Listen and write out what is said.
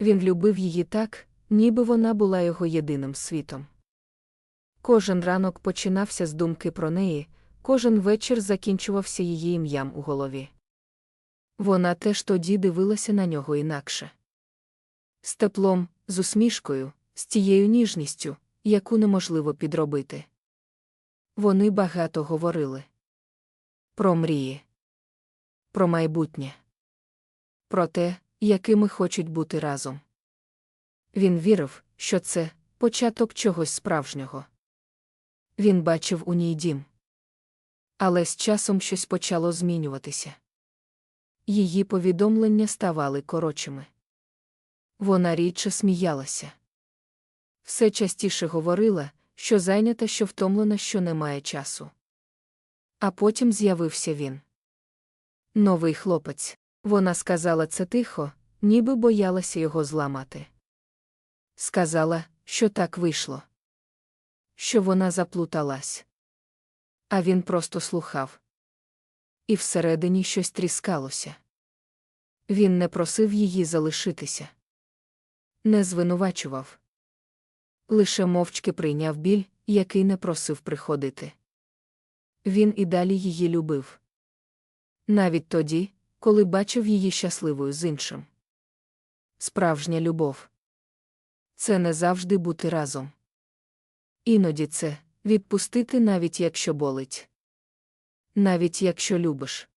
Він любив її так, ніби вона була його єдиним світом. Кожен ранок починався з думки про неї, кожен вечір закінчувався її ім'ям у голові. Вона теж тоді дивилася на нього інакше. З теплом, з усмішкою, з тією ніжністю, яку неможливо підробити. Вони багато говорили про мрії, про майбутнє, про те, якими хочуть бути разом. Він вірив, що це початок чогось справжнього. Він бачив у ній дім. Але з часом щось почало змінюватися. Її повідомлення ставали коротшими. Вона рідше сміялася. Все частіше говорила, що зайнята, що втомлена, що немає часу. А потім з'явився він. Новий хлопець. Вона сказала це тихо, ніби боялася його зламати. Сказала, що так вийшло. Що вона заплуталась. А він просто слухав. І всередині щось тріскалося. Він не просив її залишитися. Не звинувачував. Лише мовчки прийняв біль, який не просив приходити. Він і далі її любив. Навіть тоді, коли бачив її щасливою з іншим. Справжня любов це не завжди бути разом. Іноді це відпустити, навіть якщо болить. Навіть якщо любиш.